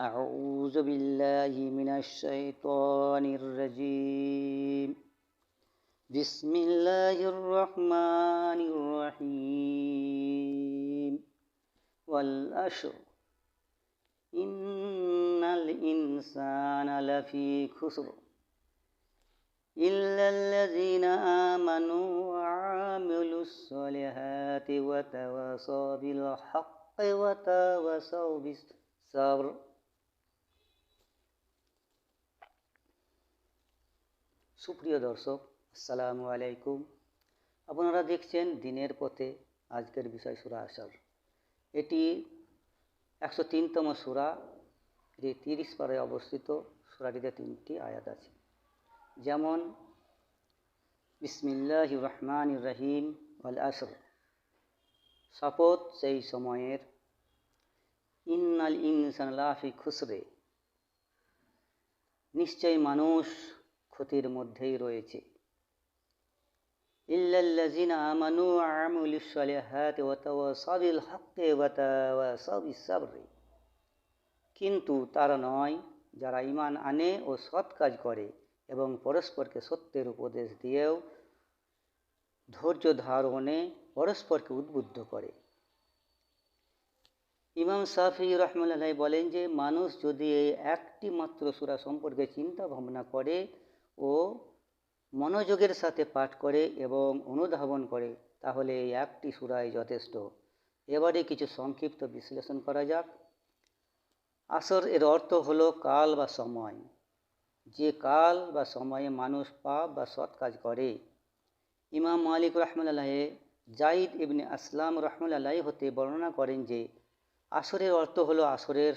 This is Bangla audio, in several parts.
أعوذ بالله من الشيطان الرجيم. بسم الله الرحمن الرحيم. والأشر. إن الإنسان لفي خسر. إلا الذين آمنوا وعملوا الصالحات وتواصوا بالحق وتواصوا بالصبر. সুপ্রিয় দর্শক, আসসালামু আলাইকুম। আপনারা দেখছেন দিনের পথে আজকের বিষয় সুরা আসার এটি একশো তিনতম সুরা এটি তিরিশ পাড়ায় অবস্থিত, সুরাটিতে তিনটি আয়াত আছে। যেমন, বিসমিল্লাহ রহমান রহিম আল আসর। শপথ সেই সময়ের, ইন্নাল ইনসান লাফি খুসরে। নিশ্চয় মানুষ ক্ষতির মধ্যেই রয়েছে। কিন্তু তারা নয়, যারা ইমান আনে ও সৎ কাজ করে এবং পরস্পরকে সত্যের উপদেশ দিয়েও ধৈর্য ধারণে পরস্পরকে উদ্বুদ্ধ করে। ইমাম সাফি রহমুল্লাহ বলেন যে, মানুষ যদি এই একটি মাত্র সুরা সম্পর্কে চিন্তা ভাবনা করে ও মনোযোগের সাথে পাঠ করে এবং অনুধাবন করে, তাহলে এই একটি সুরাই যথেষ্ট। এবারে কিছু সংক্ষিপ্ত বিশ্লেষণ করা যাক। আসর এর অর্থ হলো কাল বা সময়। যে কাল বা সময়ে মানুষ পাপ বা সৎ কাজ করে। ইমাম মালিক রহমুল্লাহ জাইদ ইবনে আসলাম রহমুল্লাহ হতে বর্ণনা করেন যে, আসরের অর্থ হলো আসরের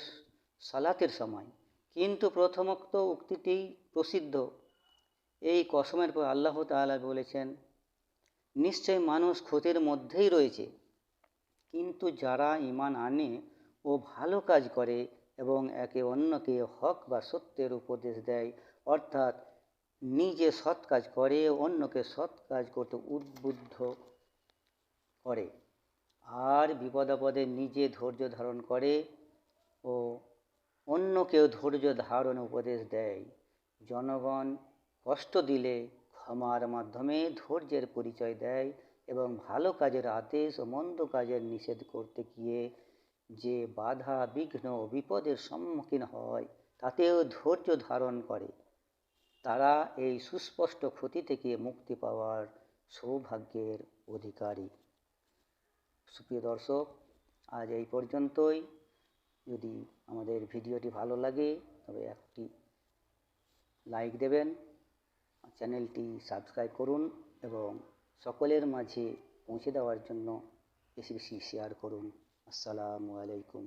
সালাতের সময়। কিন্তু প্রথমোক্ত উক্তিটি প্রসিদ্ধ এই কসমের পর আল্লাহ তালা বলেছেন, নিশ্চয় মানুষ ক্ষতির মধ্যেই রয়েছে, কিন্তু যারা ইমান আনে ও ভালো কাজ করে এবং একে অন্যকে হক বা সত্যের উপদেশ দেয়, অর্থাৎ নিজে সৎ কাজ করে, অন্যকে সৎ কাজ করতে উদ্বুদ্ধ করে, আর বিপদাপদে নিজে ধৈর্য ধারণ করে ও অন্যকেও ধৈর্য ধারণ উপদেশ দেয়। জনগণ কষ্ট দিলে ক্ষমার মাধ্যমে ধৈর্যের পরিচয় দেয় এবং ভালো কাজের আদেশ ও মন্দ কাজের নিষেধ করতে গিয়ে যে বাধা, বিঘ্ন ও বিপদের সম্মুখীন হয়, তাতেও ধৈর্য ধারণ করে। তারা এই সুস্পষ্ট ক্ষতি থেকে মুক্তি পাওয়ার সৌভাগ্যের অধিকারী। সুপ্রিয় দর্শক, আজ এই পর্যন্তই। যদি আমাদের ভিডিওটি ভালো লাগে, তবে একটি লাইক দেবেন। চ্যানেলটি সাবস্ক্রাইব করুন এবং সকলের মাঝে পৌঁছে দেওয়ার জন্য বেশি বেশি শেয়ার করুন। আসসালামু আলাইকুম।